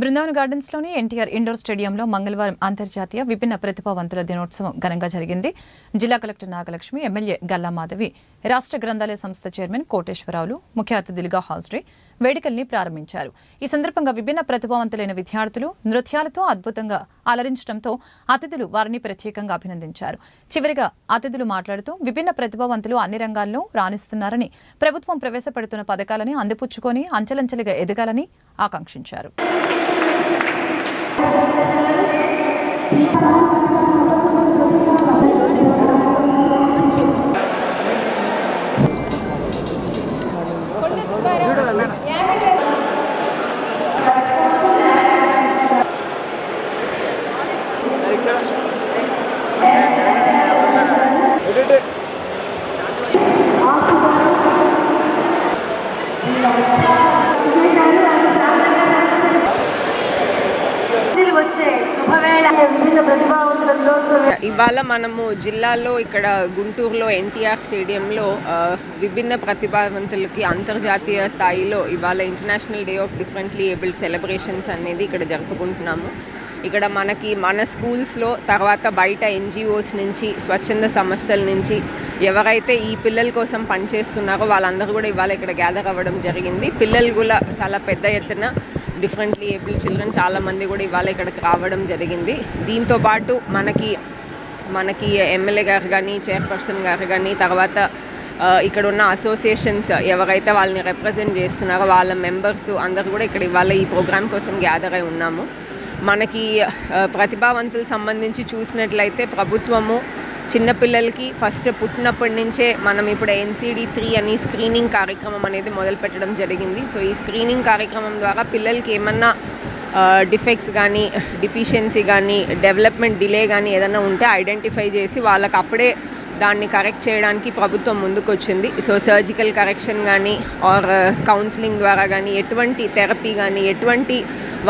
Brindavan గార్డెన్స్లోని NTR indoor స్టేడియంలో మంగళవారం అంతర్జాతీయ విభిన్న ప్రతిభావంతుల దినోత్సవం ఘనంగా జరిగింది. జిల్లా కలెక్టర్ నాగలక్ష్మి ఎమ్మెల్యే గల్లా మాధవి రాష్ట్ర గ్రంథాలయ సంస్థ చైర్మన్ కోటేశ్వరరావులు ముఖ్య అతిథులుగా హాజరై వేడుకల్ని ప్రారంభించారు. ఈ సందర్భంగా విభిన్న ప్రతిభావంతులైన విద్యార్థులు నృత్యాలతో అద్భుతంగా అలరించడంతో అతిథులు వారిని ప్రత్యేకంగా అభినందించారు. చివరిగా అతిథులు మాట్లాడుతూ విభిన్న ప్రతిభావంతులు అన్ని రంగాల్లో రాణిస్తున్నారని ప్రభుత్వం ప్రవేశపెడుతున్న పథకాలని అందిపుచ్చుకొని అంచెలంచెలుగా ఎదగాలని ఆకాంక్షించారు. వచ్చే ఇవాళ మనము జిల్లాలో ఇక్కడ గుంటూరులో ఎన్టీఆర్ స్టేడియంలో విభిన్న ప్రతిభావంతులకి అంతర్జాతీయ స్థాయిలో ఇవాళ international day of differently abled celebrations అనేది ఇక్కడ జరుపుకుంటున్నాము. ఇక్కడ మనకి మన స్కూల్స్లో తర్వాత బయట ఎన్జిఓస్ నుంచి స్వచ్ఛంద సంస్థల నుంచి ఎవరైతే ఈ పిల్లల కోసం పనిచేస్తున్నారో వాళ్ళందరూ కూడా ఇవాళ ఇక్కడ గ్యాదర్ అవ్వడం జరిగింది. పిల్లలు కూడా చాలా పెద్ద ఎత్తున డిఫరెంట్లీ ఏబుల్ చిల్డ్రన్ చాలామంది కూడా ఇవాళ ఇక్కడికి రావడం జరిగింది. దీంతో పాటు మనకి మనకి ఎమ్మెల్యే గారు కానీ చైర్పర్సన్ గారు కానీ తర్వాత ఇక్కడ ఉన్న అసోసియేషన్స్ ఎవరైతే వాళ్ళని రిప్రజెంట్ చేస్తున్నారో వాళ్ళ మెంబర్స్ అందరు కూడా ఇక్కడ ఇవాళ ఈ ప్రోగ్రామ్ కోసం గ్యాదర్ అయి ఉన్నాము. మనకి ప్రతిభావంతులు సంబంధించి చూసినట్లయితే ప్రభుత్వము చిన్నపిల్లలకి ఫస్ట్ పుట్టినప్పటి నుంచే మనం ఇప్పుడు ఎన్సీడీ త్రీ అని స్క్రీనింగ్ కార్యక్రమం అనేది మొదలు పెట్టడం జరిగింది. సో ఈ స్క్రీనింగ్ కార్యక్రమం ద్వారా పిల్లలకి ఏమన్నా డిఫెక్ట్స్ కానీ డిఫిషియన్సీ కానీ డెవలప్మెంట్ డిలే కానీ ఏదైనా ఉంటే ఐడెంటిఫై చేసి వాళ్ళకి అప్పుడే దాన్ని కరెక్ట్ చేయడానికి ప్రభుత్వం ముందుకొచ్చింది. సో సర్జికల్ కరెక్షన్ కానీ ఆర్ కౌన్సిలింగ్ ద్వారా కానీ ఎటువంటి థెరపీ కానీ ఎటువంటి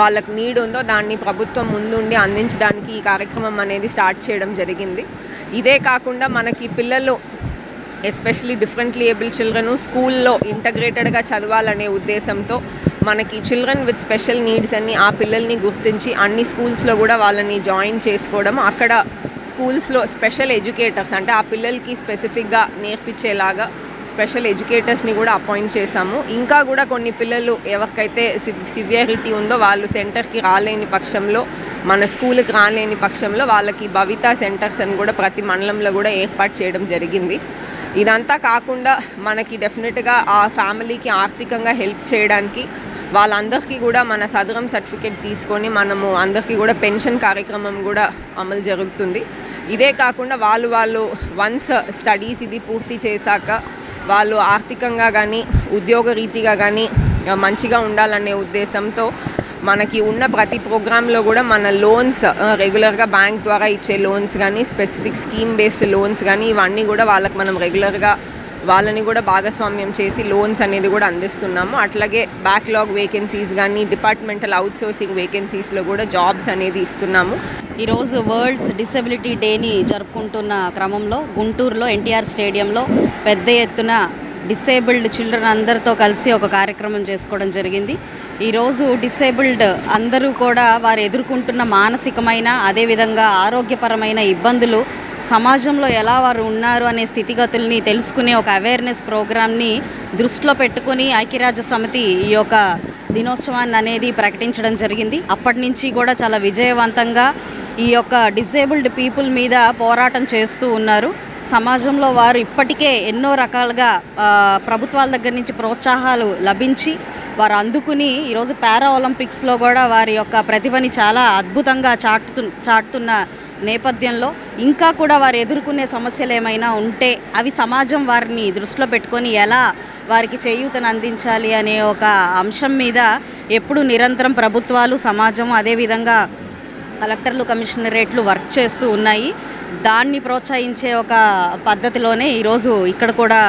వాళ్ళకి నీడ్ ఉందో దాన్ని ప్రభుత్వం ముందుండి అందించడానికి ఈ కార్యక్రమం అనేది స్టార్ట్ చేయడం జరిగింది. ఇదే కాకుండా మనకి పిల్లలు ఎస్పెషలీ డిఫరెంట్లీ ఏబుల్ చిల్డ్రన్ స్కూల్లో ఇంటగ్రేటెడ్గా చదవాలనే ఉద్దేశంతో మనకి చిల్డ్రన్ విత్ స్పెషల్ నీడ్స్ అని ఆ పిల్లల్ని గుర్తించి అన్ని స్కూల్స్లో కూడా వాళ్ళని జాయిన్ చేసుకోవడం అక్కడ స్కూల్స్లో స్పెషల్ ఎడ్యుకేటర్స్ అంటే ఆ పిల్లలకి స్పెసిఫిక్గా నేర్పించేలాగా స్పెషల్ ఎడ్యుకేటర్స్ని కూడా అపాయింట్ చేశాము. ఇంకా కూడా కొన్ని పిల్లలు ఎవరికైతే సివియరిటీ ఉందో వాళ్ళు సెంటర్కి రాలేని పక్షంలో మన స్కూల్కి రాలేని పక్షంలో వాళ్ళకి భవిత సెంటర్స్ అని కూడా ప్రతి మండలంలో కూడా ఏర్పాటు చేయడం జరిగింది. ఇదంతా కాకుండా మనకి డెఫినెట్గా ఆ ఫ్యామిలీకి ఆర్థికంగా హెల్ప్ చేయడానికి వాళ్ళందరికీ కూడా మన సదరం సర్టిఫికేట్ తీసుకొని మనము అందరికీ కూడా పెన్షన్ కార్యక్రమం కూడా అమలు జరుగుతుంది. ఇదే కాకుండా వాళ్ళు వాళ్ళు వన్స్ స్టడీస్ ఇది పూర్తి చేశాక వాళ్ళు ఆర్థికంగా కానీ ఉద్యోగ రీతిగా కానీ మంచిగా ఉండాలనే ఉద్దేశంతో మనకి ఉన్న ప్రతి ప్రోగ్రాంలో కూడా మన లోన్స్ రెగ్యులర్గా బ్యాంక్ ద్వారా ఇచ్చే లోన్స్ కానీ స్పెసిఫిక్ స్కీమ్ బేస్డ్ లోన్స్ కానీ ఇవన్నీ కూడా వాళ్ళకి మనం రెగ్యులర్గా వాళ్ళని కూడా భాగస్వామ్యం చేసి లోన్స్ అనేది కూడా అందిస్తున్నాము. అట్లాగే బ్యాక్లాగ్ వేకెన్సీస్ కానీ డిపార్ట్మెంటల్ అవుట్సోర్సింగ్ వేకెన్సీస్లో కూడా జాబ్స్ అనేది ఇస్తున్నాము. ఈరోజు వరల్డ్స్ డిసెబిలిటీ డేని జరుపుకుంటున్న క్రమంలో గుంటూరులో ఎన్టీఆర్ స్టేడియంలో పెద్ద ఎత్తున డిసేబుల్డ్ చిల్డ్రన్ అందరితో కలిసి ఒక కార్యక్రమం చేసుకోవడం జరిగింది. ఈరోజు డిసేబుల్డ్ అందరూ కూడా వారు ఎదుర్కొంటున్న మానసికమైన అదేవిధంగా ఆరోగ్యపరమైన ఇబ్బందులు సమాజంలో ఎలా వారు ఉన్నారు అనే స్థితిగతుల్ని తెలుసుకునే ఒక అవేర్నెస్ ప్రోగ్రామ్ని దృష్టిలో పెట్టుకుని ఐక్యరాజ్య సమితి ఈ యొక్క దినోత్సవాన్ని అనేది ప్రకటించడం జరిగింది. అప్పటి నుంచి కూడా చాలా విజయవంతంగా ఈ యొక్క డిసేబుల్డ్ పీపుల్ మీద పోరాటం చేస్తూ ఉన్నారు. సమాజంలో వారు ఇప్పటికే ఎన్నో రకాలుగా ప్రభుత్వాల దగ్గర నుంచి ప్రోత్సాహాలు లభించి వారు అందుకుని ఈరోజు పారా ఒలింపిక్స్లో కూడా వారి యొక్క ప్రతిభని చాలా అద్భుతంగా చాటుతు చాటుతున్న నేపథ్యంలో ఇంకా కూడా వారు ఎదుర్కొనే సమస్యలు ఏమైనా ఉంటే అవి సమాజం వారిని దృష్టిలో పెట్టుకొని ఎలా వారికి చేయూతను అందించాలి అనే ఒక అంశం మీద ఎప్పుడు నిరంతరం ప్రభుత్వాలు సమాజం అదేవిధంగా కలెక్టర్లు కమిషనరేట్లు వర్క్ చేస్తూ ఉన్నాయి. దాన్ని ప్రోత్సహించే ఒక పద్ధతిలోనే ఈరోజు ఇక్కడ కూడా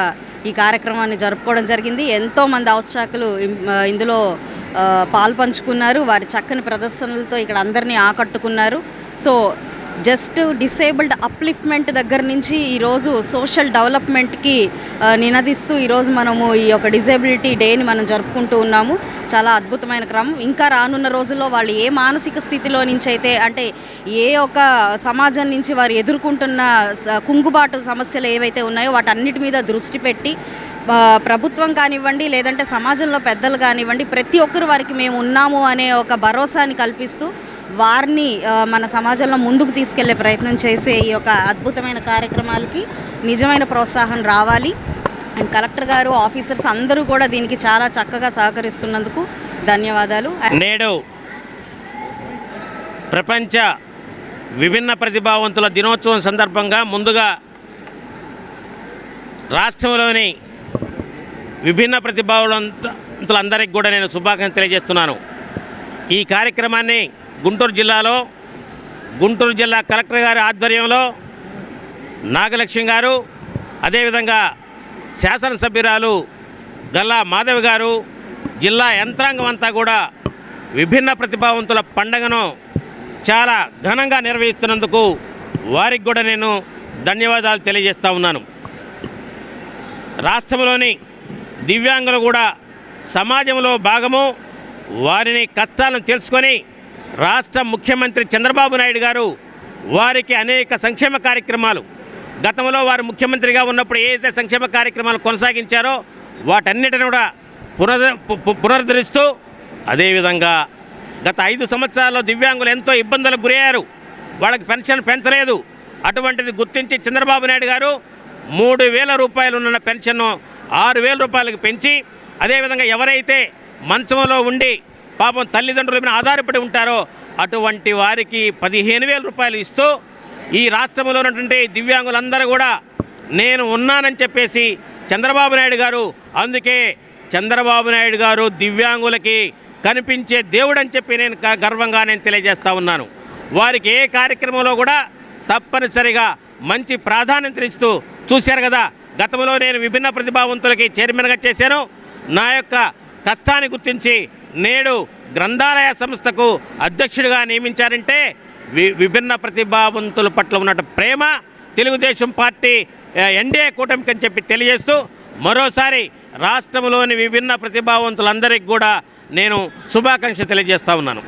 ఈ కార్యక్రమాన్ని జరుపుకోవడం జరిగింది. ఎంతోమంది ఔత్సాకులు ఇందులో పాల్పంచుకున్నారు. వారి చక్కని ప్రదర్శనలతో ఇక్కడ అందరినీ ఆకట్టుకున్నారు. సో జస్ట్ డిసేబుల్డ్ అప్లిఫ్ట్మెంట్ దగ్గర నుంచి ఈరోజు సోషల్ డెవలప్మెంట్కి నినదిస్తూ ఈరోజు మనము ఈ యొక్క డిసేబిలిటీ డేని మనం జరుపుకుంటూ ఉన్నాము. చాలా అద్భుతమైన క్రమం. ఇంకా రానున్న రోజుల్లో వాళ్ళు ఏ మానసిక స్థితిలో నుంచి అయితే అంటే ఏ ఒక సమాజం నుంచి వారు ఎదుర్కొంటున్న స- కుంగుబాటు సమస్యలు ఏవైతే ఉన్నాయో వాటన్నిటి మీద దృష్టి పెట్టి ప్రభుత్వం కానివ్వండి లేదంటే సమాజంలో పెద్దలు కానివ్వండి ప్రతి ఒక్కరు వారికి మేము ఉన్నాము అనే ఒక భరోసాని కల్పిస్తూ వారిని మన సమాజంలో ముందుకు తీసుకెళ్ళే ప్రయత్నం చేసే ఈ యొక్క అద్భుతమైన కార్యక్రమాలకి నిజమైన ప్రోత్సాహం రావాలి. అండ్ కలెక్టర్ గారు ఆఫీసర్స్ అందరూ కూడా దీనికి చాలా చక్కగా సహకరిస్తున్నందుకు ధన్యవాదాలు. నేడు ప్రపంచ విభిన్న ప్రతిభావంతుల దినోత్సవం సందర్భంగా ముందుగా రాష్ట్రంలోని విభిన్న ప్రతిభావంతులందరికీ కూడా నేను శుభాకాంక్షలు తెలియజేస్తున్నాను. ఈ కార్యక్రమాన్ని గుంటూరు జిల్లాలో గుంటూరు జిల్లా కలెక్టర్ గారి ఆధ్వర్యంలో నాగలక్ష్మి గారు అదేవిధంగా శాసనసభ్యురాలు గల్లా మాధవి గారు జిల్లా యంత్రాంగం అంతా కూడా విభిన్న ప్రతిభావంతుల పండగను చాలా ఘనంగా నిర్వహిస్తున్నందుకు వారికి కూడా నేను ధన్యవాదాలు తెలియజేస్తా ఉన్నాను. రాష్ట్రంలోని దివ్యాంగులు కూడా సమాజంలో భాగము వారిని కష్టాలను తెలుసుకొని రాష్ట్ర ముఖ్యమంత్రి చంద్రబాబు నాయుడు గారు వారికి అనేక సంక్షేమ కార్యక్రమాలు. గతంలో వారు ముఖ్యమంత్రిగా ఉన్నప్పుడు ఏదైతే సంక్షేమ కార్యక్రమాలు కొనసాగించారో వాటన్నిటిని కూడా పునర్ పు- పు- పునరుద్ధరిస్తూ అదేవిధంగా గత ఐదు సంవత్సరాల్లో దివ్యాంగులు ఎంతో ఇబ్బందులకు గురయ్యారు. వాళ్ళకి పెన్షన్ పెంచలేదు. అటువంటిది గుర్తించి చంద్రబాబు నాయుడు గారు మూడు వేల రూపాయలు ఉన్న పెన్షన్ను ఆరు వేల రూపాయలకు పెంచి అదేవిధంగా ఎవరైతే మంచంలో ఉండి పాపం తల్లిదండ్రుల మీద ఆధారపడి ఉంటారో అటువంటి వారికి పదిహేను వేల రూపాయలు ఇస్తూ ఈ రాష్ట్రంలో ఉన్నటువంటి దివ్యాంగులందరూ కూడా నేను ఉన్నానని చెప్పేసి చంద్రబాబు నాయుడు గారు అందుకే చంద్రబాబు నాయుడు గారు దివ్యాంగులకి కనిపించే దేవుడు అని చెప్పి నేను గర్వంగా నేను తెలియజేస్తూ ఉన్నాను. వారికి ఏ కార్యక్రమంలో కూడా తప్పనిసరిగా మంచి ప్రాధాన్యత ఇస్తూ చూశారు కదా గతంలో నేను విభిన్న ప్రతిభావంతులకి చైర్మన్గా చేశాను. నా యొక్క కష్టాన్ని గుర్తించి నేడు గ్రంథాలయ సంస్థకు అధ్యక్షుడిగా నియమించారంటే వి విభిన్న ప్రతిభావంతుల పట్ల ఉన్న ప్రేమ తెలుగుదేశం పార్టీ ఎన్డీఏ కూటమికి అని చెప్పి తెలియజేస్తూ మరోసారి రాష్ట్రంలోని విభిన్న ప్రతిభావంతులందరికీ కూడా నేను శుభాకాంక్ష తెలియజేస్తా ఉన్నాను.